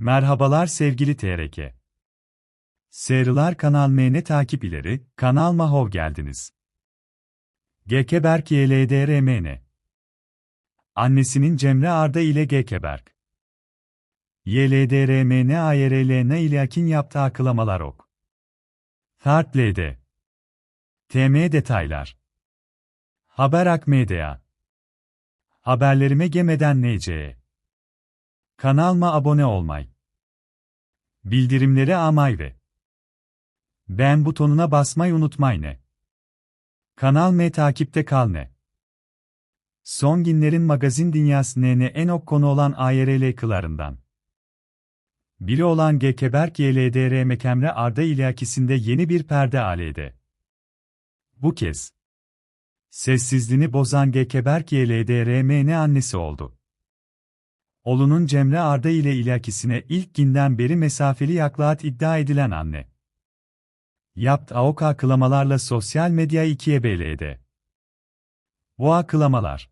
Merhabalar sevgili TRK. Seyrılar Kanal MN takip ileri, Kanal Mahov geldiniz. GK Berk YLDRMN. Annesinin Cemre Arda ile GK Berk. YLDRMN AYRLN ile Akin yaptığı akılamalar ok. Third LD. TM detaylar. Haber Akmedya. Haberlerime gemeden NC'ye. Kanalıma abone olmay. Bildirimleri amay ve ben butonuna basmayı unutmayın. Kanal M takipte kal ne. Son günlerin magazin dünyası ne en ok konu olan AYRL kılarından. Biri olan Gekeberk YLDR Mekemre Arda ilakisinde yeni bir perde alede. Bu kez. Sessizliğini bozan Gekeberk YLDRMN annesi oldu. Oğlunun Cemre Arda ile ilakisine ilk günden beri mesafeli yaklaat iddia edilen anne. Yapt AOK akılamalarla sosyal medya ikiye beledi. Bu akılamalar.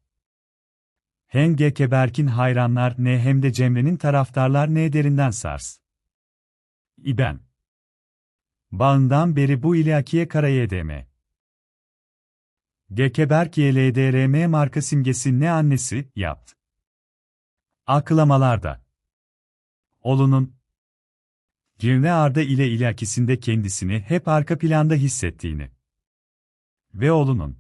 Hem Gekeberk'in hayranlar ne hem de Cemre'nin taraftarlar ne derinden sars. İben. Bağından beri bu ilakiye karaya deme. Gekeberk YLDRM marka simgesi ne annesi, yaptı. Akılamalarda. Oğlunun, Cemre Arda ile ilakisinde kendisini hep arka planda hissettiğini ve oğlunun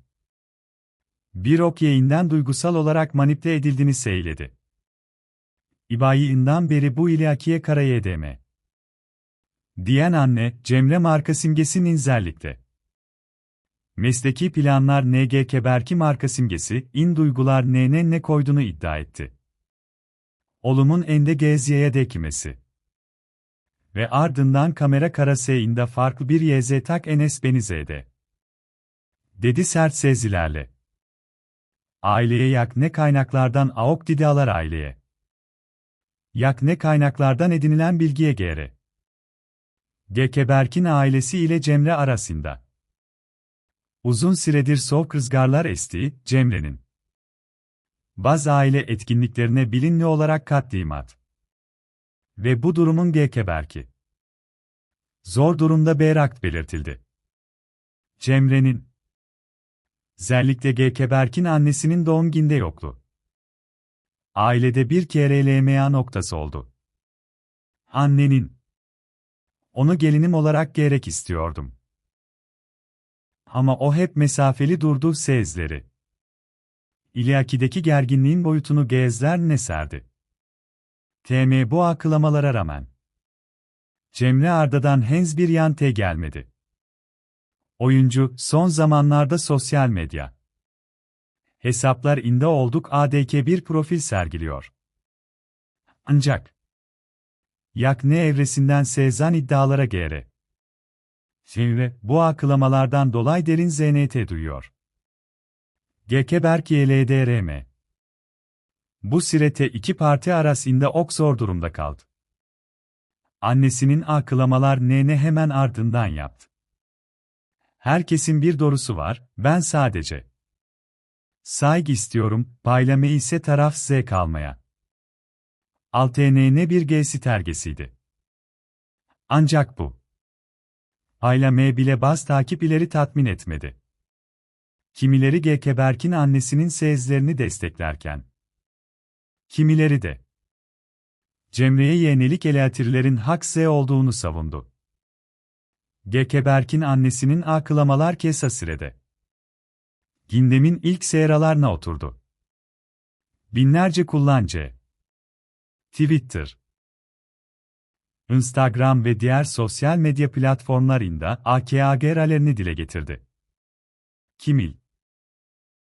bir ok yayından duygusal olarak manipüle edildiğini söyledi. İbayi'inden beri bu ilakiye karaya edeme. Diyen anne, Cemre marka simgesi ninzellikte. Mesleki planlar NG Keberki marka simgesi, in duygular NN ne koyduğunu iddia etti. Olumun ende geziye dekimesi. Ve ardından kamera karaseyinde farklı bir YZ tak Enes Benize'de. Dedi sert sezilerle. Aileye yak ne kaynaklardan aok didalar aileye. Yak ne kaynaklardan edinilen bilgiye göre. Gekeberk'in ailesi ile Cemre arasında. Uzun süredir soğuk rızgarlar esti, Cemre'nin. Baz aile etkinliklerine bilinli olarak katlimat. Ve bu durumun Gekeberk'i. Zor durumda Berakt belirtildi. Cemre'nin Zellikle Gekeberk'in annesinin doğum günde yoklu. Ailede bir kere LMA noktası oldu. Annenin onu gelinim olarak gerek istiyordum. Ama o hep mesafeli durdu sezleri. İlyakideki gerginliğin boyutunu gezler ne serdi. TM bu akılamalara rağmen. Cemre Arda'dan henüz bir yante gelmedi. Oyuncu, son zamanlarda sosyal medya. Hesaplar inde olduk ADK bir profil sergiliyor. Ancak, yak ne evresinden sezan iddialara gere. Şimdi, bu akılamalardan dolayı derin ZNT duyuyor. Gekeberk YLDRM. Bu sirete iki parti arasında ok zor durumda kaldı. Annesinin akılamalar nene hemen ardından yaptı. Herkesin bir doğrusu var, ben sadece. Saygı istiyorum, paylame ise taraf Z kalmaya. Altnn bir G'si tergesiydi. Ancak bu. Paylame bile baz takip ileri tatmin etmedi. Kimileri G. Keberk'in annesinin sezlerini desteklerken. Kimileri de. Cemre'ye yeğenelik elatirlerin hak Z olduğunu savundu. Gekeberk'in annesinin akılamalar kesa sürede. Gindemin ilk seyralarına oturdu. Binlerce kullanıcı. Twitter, Instagram ve diğer sosyal medya platformlarında AKAGR'lerini dile getirdi. Kimil